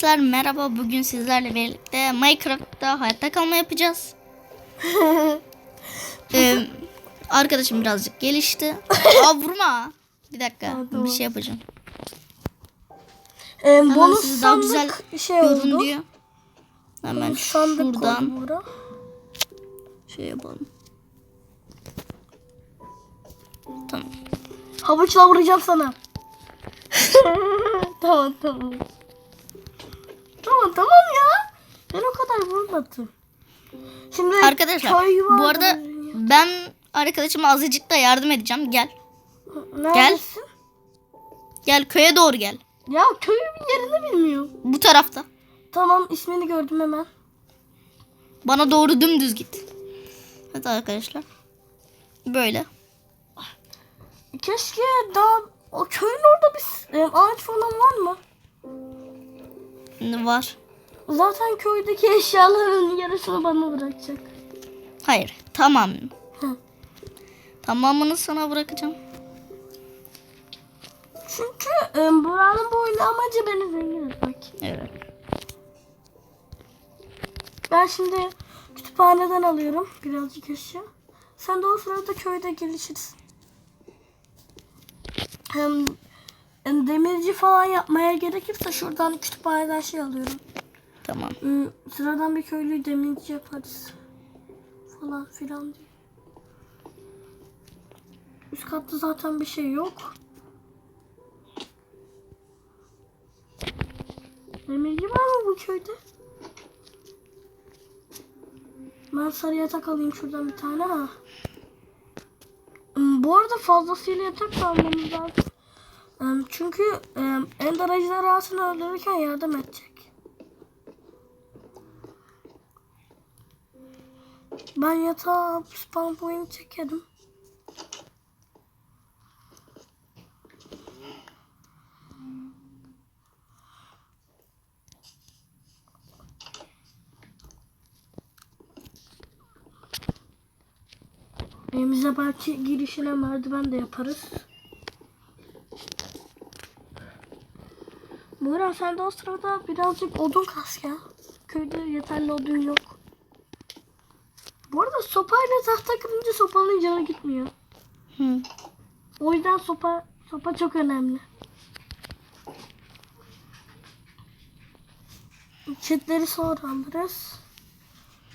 Arkadaşlar merhaba. Bugün sizlerle birlikte Minecraft'ta hayatta kalma yapacağız. Ee, arkadaşım birazcık gelişti. Aa vurma. Bir dakika. Tamam, Bir şey yapacağım. Ee, Hemen bonus sizi daha güzel şey görün oldu. diyor. Hemen sandık şuradan şey yapalım. Tamam. Havuçla vuracağım sana. tamam tamam. Tamam tamam ya. Ben o kadar vurmadım. Şimdi Arkadaşlar bu arada ben arkadaşıma azıcık da yardım edeceğim. Gel. Neredesin? Gel köye doğru gel. Ya köyün yerini bilmiyorum. Bu tarafta. Tamam ismini gördüm hemen. Bana doğru dümdüz git. Evet arkadaşlar. Böyle. Keşke daha o köyün orada bir e, ağaç falan var mı? Var. Zaten köydeki eşyaların yarısını bana bırakacak. Hayır. Tamam. Hı. Tamamını sana bırakacağım. Çünkü e, buranın böyle amacı beni zengin etmek. Evet. Ben şimdi kütüphaneden alıyorum birazcık eşya. Sen de o sırada köyde gelişirsin. Hem demirci falan yapmaya gerekirse şuradan kütüphaneden şey alıyorum. Tamam. Sıradan bir köylüyü demirci yaparız. Falan filan diye. Üst katta zaten bir şey yok. Demirci var mı bu köyde? Ben sarı yatak alayım şuradan bir tane ha. Bu arada fazlasıyla yatak da almamız lazım. Çünkü Ender ejderhasını öldürürken yardım edecek. Ben yatağa spawn point çekerim. Evimize belki girişine merdiven de yaparız. Buğra sen de o sırada birazcık odun kas ya. Köyde yeterli odun yok. Bu arada sopayla tahta kırınca sopanın canı gitmiyor. Hı. O yüzden sopa sopa çok önemli. Çitleri sonra alırız.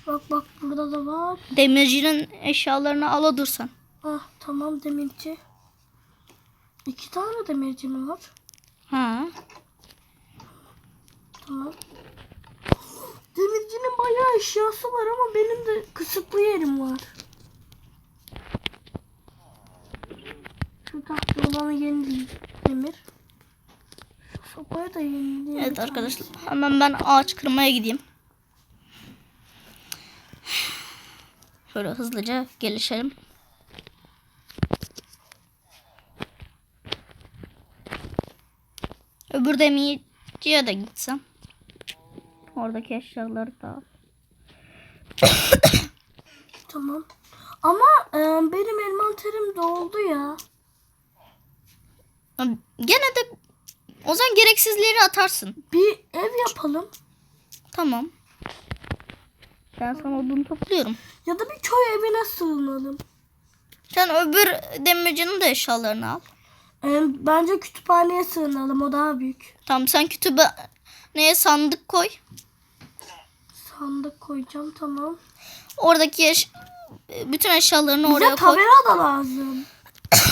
Bak bak burada da var. Demircinin eşyalarını ala dursan. Ah tamam demirci. İki tane demirci mi var? Ha. Tamam. Demircinin bayağı eşyası var ama benim de kısıtlı yerim var. Şu tahta olanı yenileyim. Demir. Şu sopayı da yenileyim. Evet arkadaşlar. Hemen ben ağaç kırmaya gideyim. Şöyle hızlıca gelişelim. Öbür demirciye de gitsem. Oradaki eşyaları da al. Tamam. Ama e, benim envanterim doldu ya. Gene de o zaman gereksizleri atarsın. Bir ev yapalım. Tamam. Ben sana odun topluyorum. Ya da bir köy evine sığınalım. Sen öbür demircinin de eşyalarını al. E, bence kütüphaneye sığınalım. O daha büyük. Tamam sen kütüphaneye sandık koy. Sandık koyacağım tamam. Oradaki bütün eşyalarını oraya Bize koy. tabela da lazım.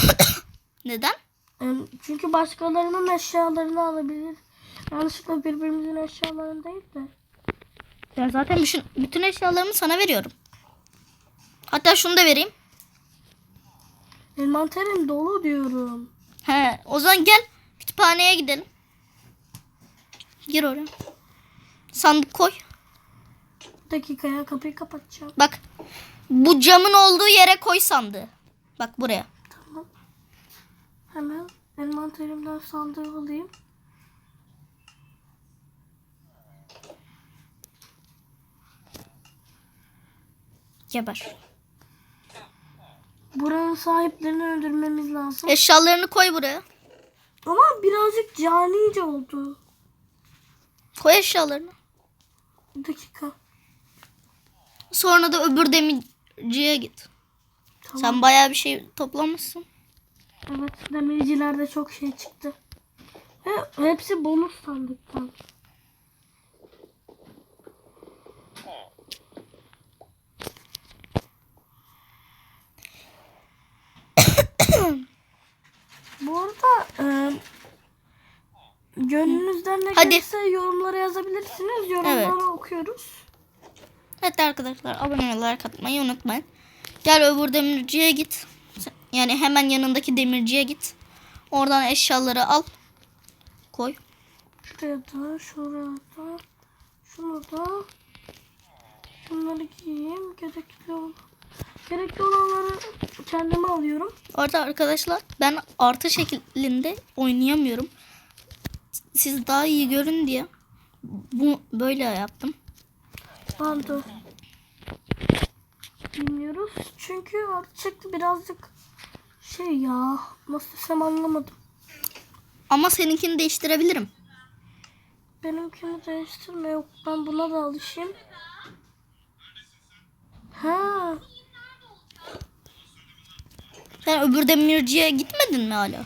Neden? E, çünkü başkalarının eşyalarını alabilir. Yanlışlıkla birbirimizin eşyalarını değil de. Ya zaten bütün, bütün eşyalarımı sana veriyorum. Hatta şunu da vereyim. Envanterim dolu diyorum. He, o zaman gel kütüphaneye gidelim. Gir oraya. Sandık koy. Dakikaya kapıyı kapatacağım. Bak. Bu camın olduğu yere koy sandığı. Bak buraya. Tamam. Hemen envanterimden sandığı alayım. Geber. Buranın sahiplerini öldürmemiz lazım. Eşyalarını koy buraya. Ama birazcık canice oldu. Koy eşyalarını. Bir dakika. Sonra da öbür demirciye git. Tamam. Sen bayağı bir şey toplamışsın. Evet demircilerde çok şey çıktı. Ve hepsi bonus sandıktan. Bu arada e, gönlünüzden ne Hadi. gelirse yorumlara yazabilirsiniz. Yorumları Evet. okuyoruz. Evet arkadaşlar abone like atmayı unutmayın. Gel öbür demirciye git. Yani hemen yanındaki demirciye git. Oradan eşyaları al. Koy. Şuraya da, şuraya da, şunu da. Bunları giyeyim. Gerekli olan. Gerekli olanları kendime alıyorum. Orada arkadaşlar ben artı şeklinde oynayamıyorum. Siz daha iyi görün diye bu böyle yaptım. Ben de bilmiyoruz. Çünkü artık birazcık şey ya nasıl desem anlamadım. Ama seninkini değiştirebilirim. Benimkini değiştirme yok. Ben buna da alışayım. Ha, Sen öbür demirciye gitmedin mi hala?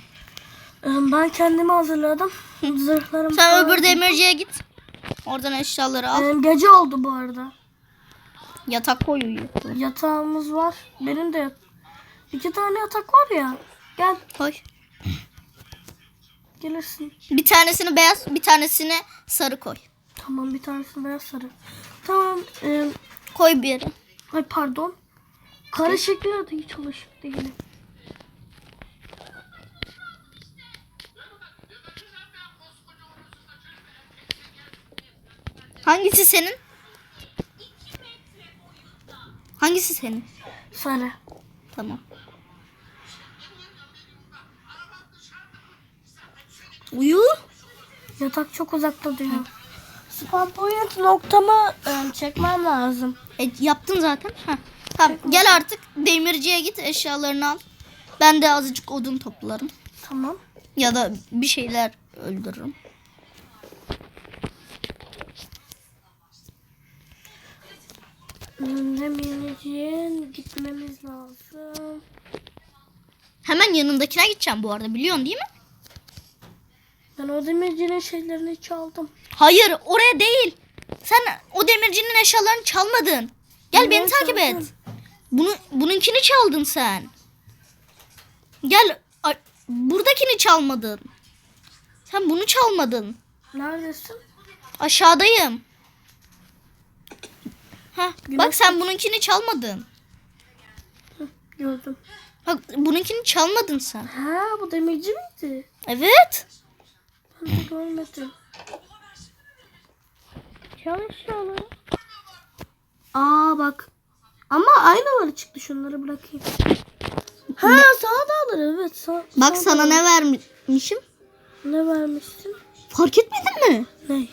e, ben kendimi hazırladım. Zırhlarım Sen öbür demirciye git. Oradan eşyaları al. E, gece oldu bu arada. Yatak koy uyu. Yatağımız var. Benim de iki tane yatak var ya. Gel Koy. gelirsin. Bir tanesini beyaz, bir tanesini sarı koy. Tamam bir tanesi beyaz sarı. Tamam. E, Koy bir yere. ay pardon. Kare şekli de hiç alışık değilim. Hangisi senin? Hangisi senin? Sarı. Tamam. Uyu. Yatak çok uzakta diyor. Spam point noktamı e, çekmem lazım. E, yaptın zaten. Heh. Tamam gel artık demirciye git eşyalarını al. Ben de azıcık odun toplarım. Tamam. Ya da bir şeyler öldürürüm. Demirciğin gitmemiz lazım. Hemen yanındakine gideceğim bu arada biliyorsun değil mi? Ben o demircinin şeylerini çaldım. Hayır oraya değil. Sen o demircinin eşyalarını çalmadın. Gel Ben beni takip et. Bunu bununkini çaldın sen. Gel buradakini çalmadın. Sen bunu çalmadın. Neredesin? Aşağıdayım. Heh, Güneş bak sen bununkini çalmadın. Gördüm. Bak bununkini çalmadın sen. Ha bu demirci miydi? Evet. Ben de görmedim. Çalışalım. Aa bak. Ama aynıları çıktı şunları bırakayım. Ha sağ da alır evet. Sağ, Bak sağ sana da ne vermişim? Ne vermiştin? Fark etmedin mi? Ne?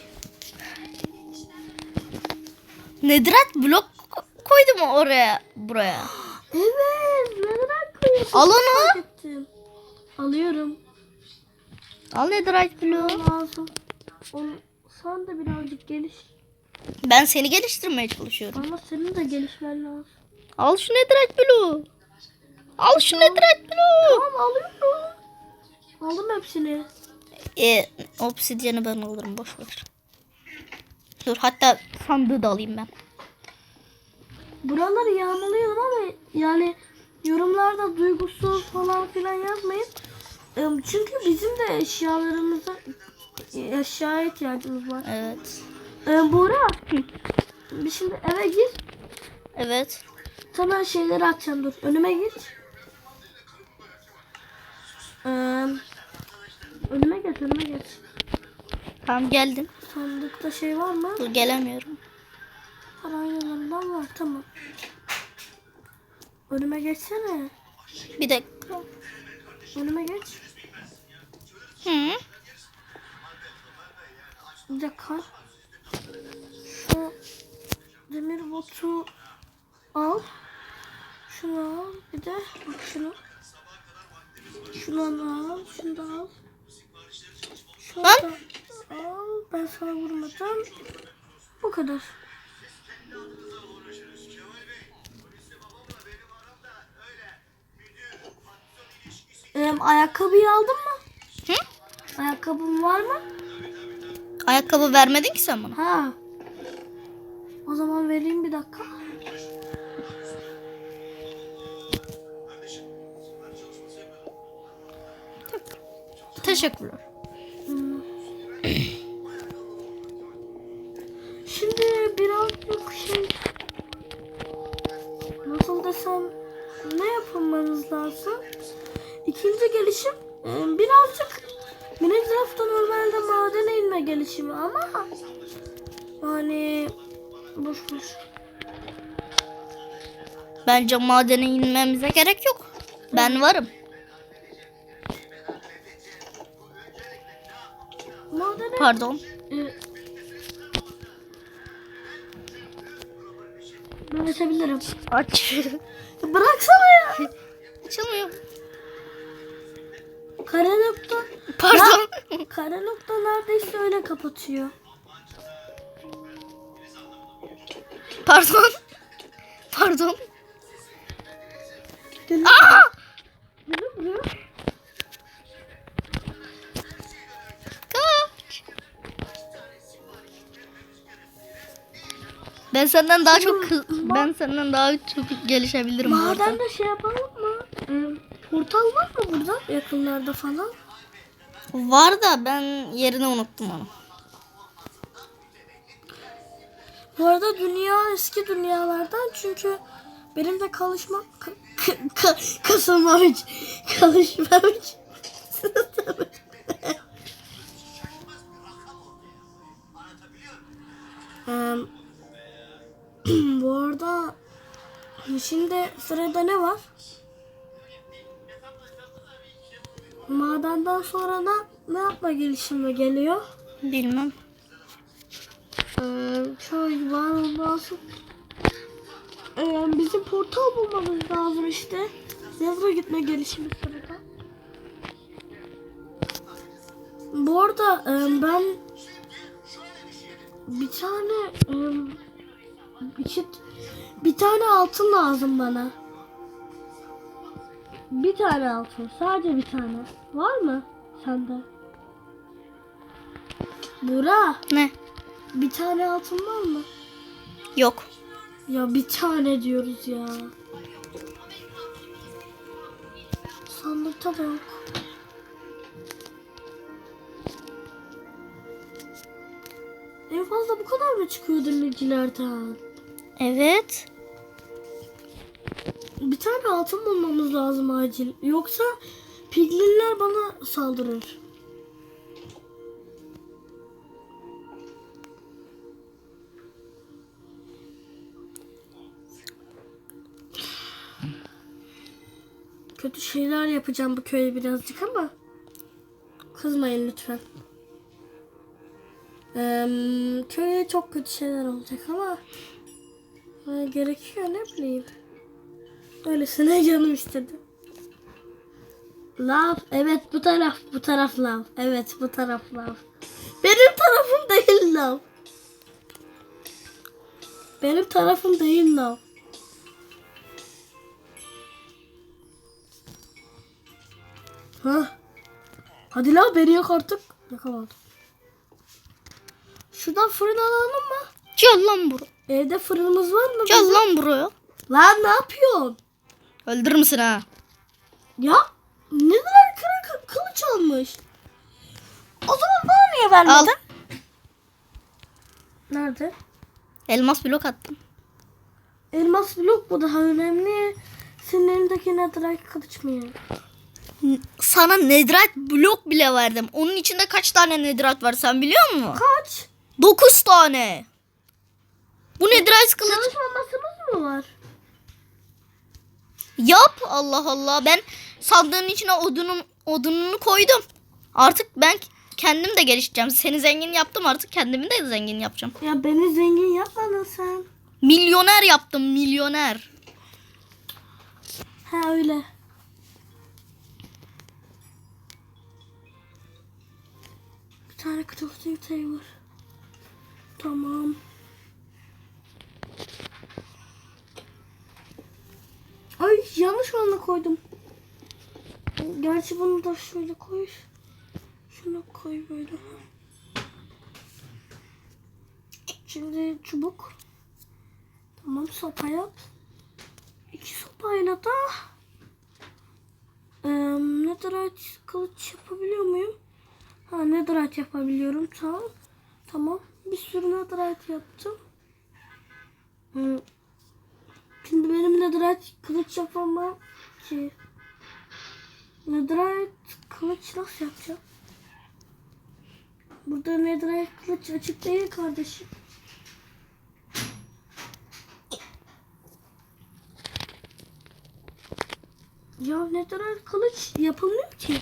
Nedirat blok ko- koydum oraya buraya. Evet. Neden koyuyorsun? Al onu. Alıyorum. Al Nedirat bloğu. Lazım. Onu, sen de birazcık geliş. Ben seni geliştirmeye çalışıyorum. Ama senin de gelişmen lazım. Al şu Nedirat bloğu. Al şu Nedirat bloğu. Tamam alıyorum. Aldım hepsini. E, obsidyeni ben alırım boş ver. Dur hatta sandığı da alayım ben. Buraları yağmalayalım ama yani yorumlarda duygusuz falan filan yazmayın. Çünkü bizim de eşyalarımıza eşyaya ihtiyacımız var. Evet. Ee, Buğra bir şimdi eve gir. Evet. Sana şeyleri atacağım dur. Önüme geç. Ee, önüme geç önüme geç. Tamam geldim. Sandıkta şey var mı? Dur gelemiyorum. Paraylarından var tamam. Önüme geçsene. Bir dakika. Önüme geç. Hı. Bir dakika. Şu demir botu al. Şunu al. Bir de bak şunu. Şunu al. Şunu da al. Şunu Lan. da Al, ben sana vurmadım. Bu kadar. Ee, ayakkabıyı aldın mı? Hı? Ayakkabın var mı? Ayakkabı vermedin ki sen bana. Ha. O zaman vereyim bir dakika. Teşekkürler. Şey nasıl desem ne yapılmanız lazım? İkinci gelişim e, birazcık Minecraft'ta normalde madene inme gelişimi ama yani boş boş. Bence madene inmemize gerek yok. Ben varım. Madene Pardon. Ben açabilirim. Aç. Bıraksana ya. Açılmıyor. Kare nokta. Pardon. Kare nokta neredeyse öyle kapatıyor. Pardon. Pardon. Aa! Gel buraya. Ben senden daha çok kız- ben senden daha çok gelişebilirim arada. Madende şey yapalım mı? Ee, portal var mı burada yakınlarda falan? Var da ben yerini unuttum onu. Bu arada dünya eski dünyalardan çünkü benim de kalışma ka, ka, ka, kasılmamış kalışmamış. Eee, bu arada şimdi sırada ne var? Madenden sonra da ne yapma gelişimi geliyor? Bilmem. Ee, şöyle var olması. Ee, bizim portal bulmamız lazım işte. Nether'a gitme gelişimi sırada. Bu arada e, ben bir tane e, iki, bir tane altın lazım bana. Bir tane altın. Sadece bir tane. Var mı sende? Bura. Ne? Bir tane altın var mı? Yok. Ya bir tane diyoruz ya. Sandıkta da yok. En fazla bu kadar mı çıkıyor demircilerden? Evet. Bir tane altın bulmamız lazım acil. Yoksa piglinler bana saldırır. Kötü şeyler yapacağım bu köye birazcık ama kızmayın lütfen. Ee, köye çok kötü şeyler olacak ama e, gerekiyor ne bileyim. Öylesine canım istedi. Lav. Evet bu taraf. Bu taraf lav. Evet bu taraf lav. Benim tarafım değil lav. Benim tarafım değil lav. Ha. Hadi lav beni yak artık. Yakaladım. Şuradan fırın alalım mı? Gel lan buraya. Evde fırınımız var mı? Gel bizim? lan buraya. Lan ne yapıyorsun? Öldürür müsün ha? Ya neden kırık kılıç almış? O zaman bana niye vermedin? Al. Nerede? Elmas blok attım. Elmas blok mu daha önemli? Senin elindeki netherite kılıç mı ya? N- Sana netherite blok bile verdim. Onun içinde kaç tane netherite var sen biliyor musun? Kaç? 9 tane. Bu netherite kılıç. Çalışma masamız mı var? Yap Allah Allah. Ben sandığın içine odunun odununu koydum. Artık ben kendim de gelişeceğim. Seni zengin yaptım artık kendimi de zengin yapacağım. Ya beni zengin yapmadın sen. Milyoner yaptım milyoner. Ha öyle. Bir tane crafting table. Tamam. Ay yanlış olanı koydum. Gerçi bunu da şöyle koy. Şunu koy böyle. Şimdi çubuk. Tamam sopa yap. İki sopayla da eee netherite kılıç yapabiliyor muyum? Ha netherite yapabiliyorum tamam. Tamam. Bir sürü netherite yaptım. Hı. Şimdi benim netherite kılıç yapamam ki. Netherite kılıç nasıl yapacağım? Burada netherite kılıç açık değil kardeşim. Ya netherite kılıç yapılmıyor ki.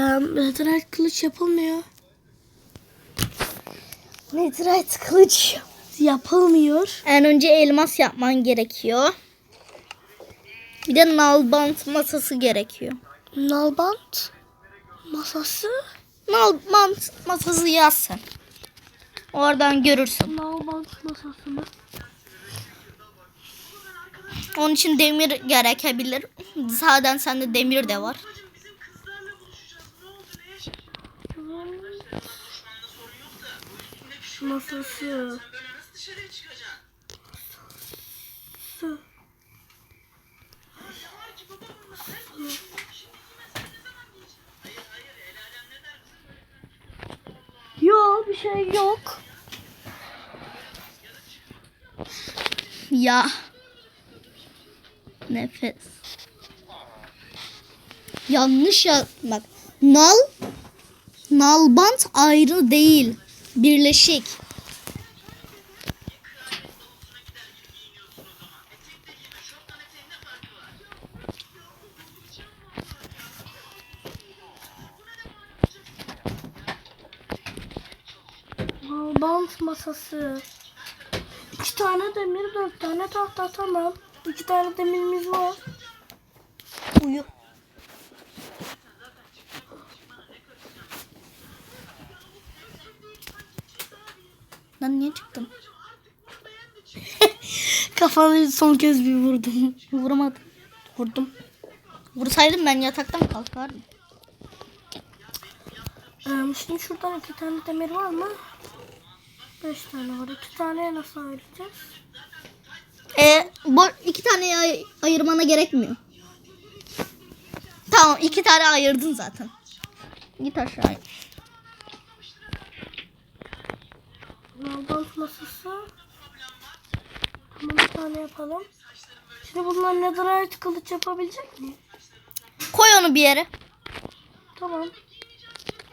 Netherite kılıç yapılmıyor. Netherite kılıç. Yapılmıyor. En önce elmas yapman gerekiyor. Bir de nalbant masası gerekiyor. Nalbant masası. Nalbant masası yaz sen. Oradan görürsün. Nalbant masası mı? Onun için demir gerekebilir. Zaten sende demir de var. Masası. Su. Yok bir şey yok. Ya. Nefes. Yanlış ya bak. Nal nalbant ayrı değil. Birleşik. Nalbant masası. İki tane demir, dört tane tahta tamam. İki tane demirimiz var. Uyu. Lan niye çıktın? Kafanı son kez bir vurdum. Vuramadım. Vurdum. Vursaydım ben yataktan kalkardım. Ee, şimdi şuradan iki tane demir var mı? Beş tane var. İki tane nasıl ayıracağız? E, bu iki tane ay- ayırmana gerekmiyor. Tamam iki tane ayırdın zaten. Git aşağıya. Nalbant masası. Tamam bir tane yapalım. Şimdi bunlar netherite kılıç yapabilecek mi? Koy onu bir yere. Tamam.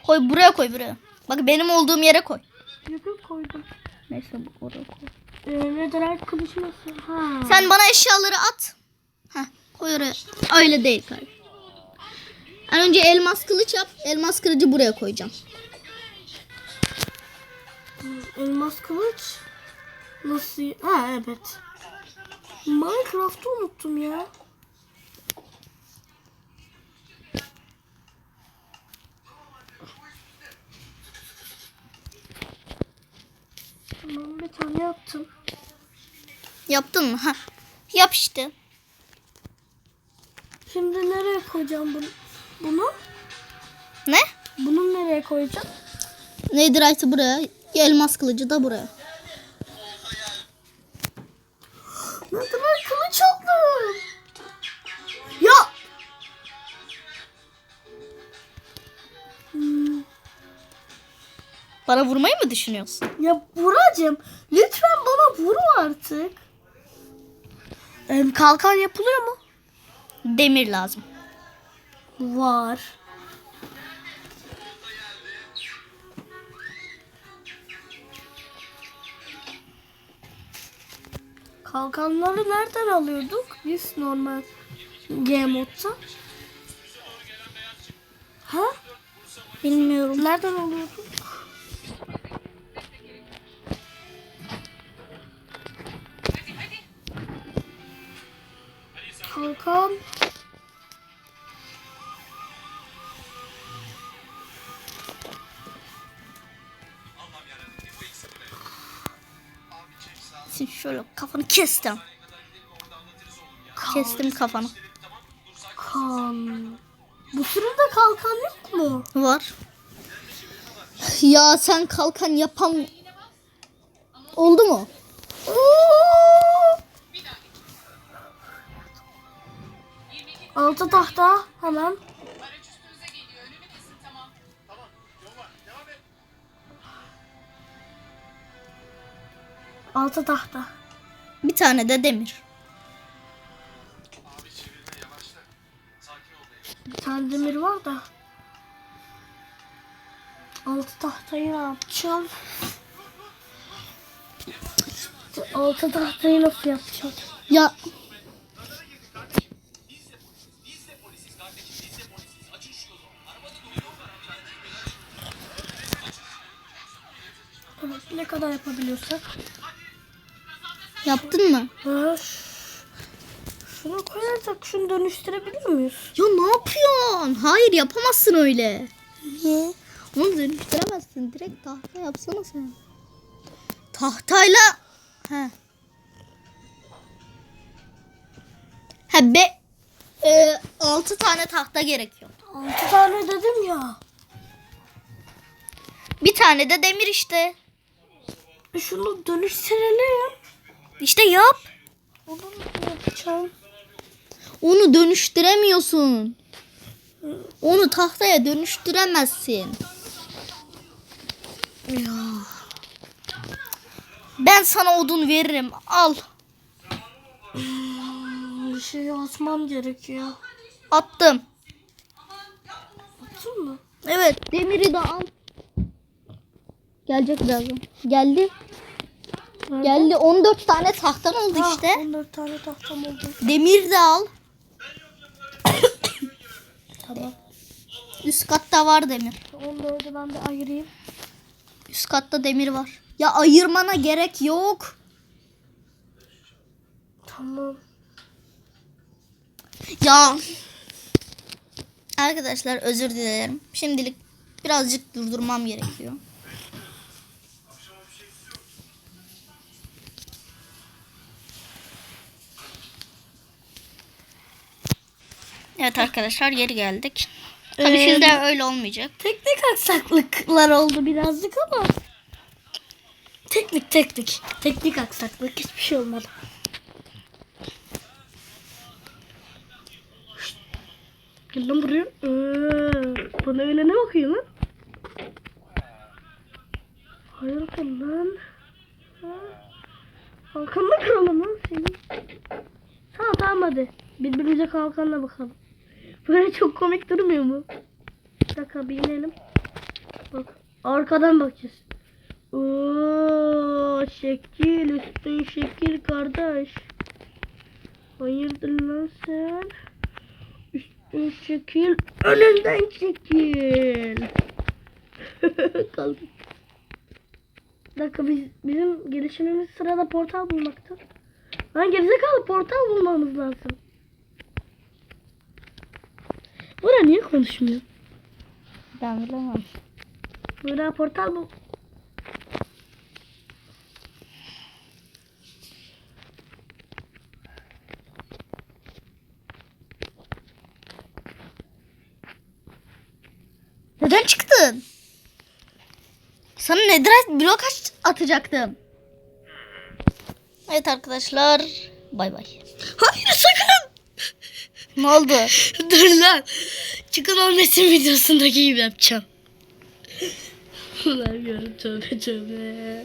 Koy buraya koy buraya. Bak benim olduğum yere koy. Yakın koydum. Neyse bu oraya koy. Ee, netherite kılıç nasıl? Ha. Sen bana eşyaları at. Heh, koy oraya. Öyle değil kardeşim. En önce elmas kılıç yap. Elmas kılıcı buraya koyacağım. Elmas kılıç. Nasıl? Ha evet. Minecraft'ı unuttum ya. Tamam bir tane yaptım. Yaptın mı? Ha. Yap işte. Şimdi nereye koyacağım bunu? Bunu? Ne? Bunu nereye koyacağım? Netherite'ı buraya. Elmas kılıcı da buraya. Bana vurmayı mı düşünüyorsun? Ya Buracığım lütfen bana vur artık. Em, kalkan yapılıyor mu? Demir lazım. Var. Kalkanları nereden alıyorduk? Biz normal Game modda. Ha? Bilmiyorum. Nereden alıyorduk? Kalkan. Şimdi şöyle kafanı kestim. Kestim kafanı. Kan. Bu sırada kalkan yok mu? Var. Ya sen kalkan yapan oldu mu? Altı tahta hemen. Altı tahta. Bir tane de demir. Bir tane demir var da. Altı tahtayı ne yapacağım? Altı tahtayı nasıl yapacağım? Ya kadar yapabiliyorsak. yaptın mı? Ha, şunu koyarsak şunu dönüştürebilir miyiz? Ya ne yapıyorsun? Hayır yapamazsın öyle. Niye? Onu dönüştüremezsin. Direkt tahta yapsana sen. Tahtayla. He. Ha be. Ee, altı tane tahta gerekiyor. Altı tane dedim ya. Bir tane de demir işte. Şunu dönüştürelim. İşte yap. Onu yapacağım? Onu dönüştüremiyorsun. Onu tahtaya dönüştüremezsin. Ya. Ben sana odun veririm. Al. Bir şey atmam gerekiyor. Attım. Attın mı? Evet, demiri de al. Gelecek birazdan. Geldi. Nerede? Geldi. 14 tane tahtan oldu Ah, işte. 14 tane tahtam oldu. Demir de al. Tamam. Üst katta var demir. 14'ü ben bir ayırayım. Üst katta demir var. Ya ayırmana gerek yok. Tamam. Ya. Arkadaşlar özür dilerim. Şimdilik birazcık durdurmam gerekiyor. Evet arkadaşlar geri geldik. Tabii Ee, sizde öyle olmayacak. Teknik aksaklıklar oldu birazcık ama. Teknik teknik. Teknik aksaklık hiçbir şey olmadı. Gel lan buraya. Ee, bana öyle ne bakıyor lan? Hayırdır lan? Kalkanla kıralım lan seni. Tamam tamam hadi. Birbirimize kalkanla bakalım. Böyle çok komik durmuyor mu? Bir dakika bir inelim. Bak arkadan bakacağız. Oo, şekil üstün şekil kardeş. Hayırdır lan sen? Üstün şekil önünden çekil. Kaldık. Dakika biz, bizim gelişimimiz sırada portal bulmakta. Lan gerizekalı portal bulmamız lazım. Bura niye konuşmuyor? Ben bilemem. Bura portal bul. Neden çıktı? yaptın? Sana netherite blok aç- atacaktım. Evet arkadaşlar. Bay bay. Hayır. Ne oldu? Dur lan. Çıkın olmasın videosundaki gibi yapacağım. Ulan diyorum tövbe tövbe.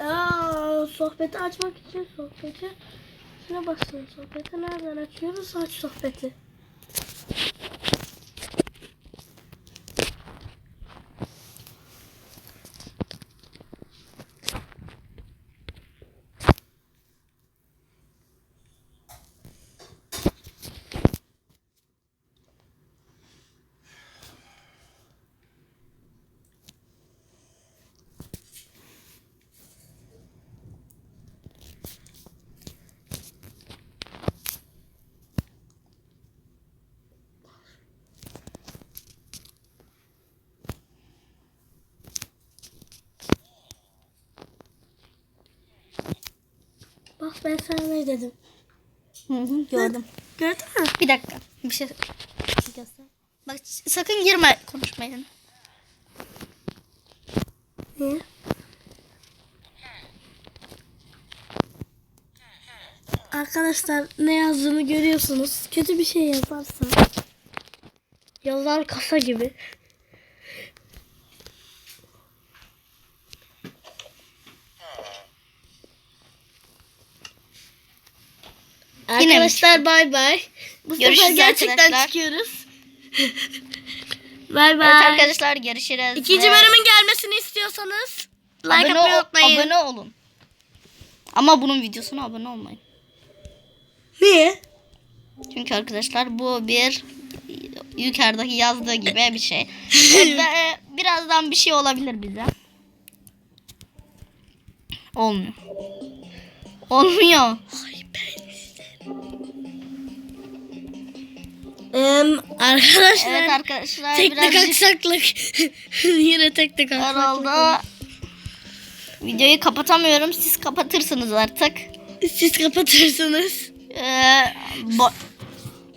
Aa, sohbeti açmak için sohbeti şuna basın. Sohbeti nereden açıyoruz? Aç sohbeti. Ben sana ne dedim. Hı hı, gördüm. Gördün mü? Bir dakika. Bir şey göster. Bak sakın girme konuşmaya. Niye? Arkadaşlar ne yazdığını görüyorsunuz. Kötü bir şey yazarsa. Yazar kasa gibi. Yine Arkadaşlar bay bay. Bu Görüşürüz sefer gerçekten arkadaşlar. çıkıyoruz. bay bay. Evet arkadaşlar görüşürüz. İkinci bölümün gelmesini istiyorsanız like abone, atmayı unutmayın. abone olun. Ama bunun videosuna abone olmayın. Niye? Çünkü arkadaşlar bu bir yukarıdaki yazdığı gibi bir şey. E, birazdan bir şey olabilir bize. Olmuyor. Olmuyor. Em, arkadaşlar Evet arkadaşlar tek tek aksaklık. Yine tek tek aksaklık. herhalde videoyu kapatamıyorum. Siz kapatırsınız artık. Siz kapatırsınız. Ee, bo-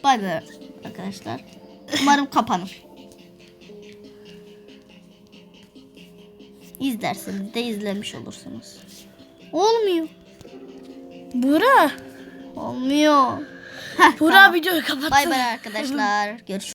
bay bay arkadaşlar. Umarım kapanır. İzlerseniz de izlemiş olursunuz. Olmuyor. Bura. Olmuyor. Bura videoyu kapatsın. Bay bay arkadaşlar. Görüşürüz.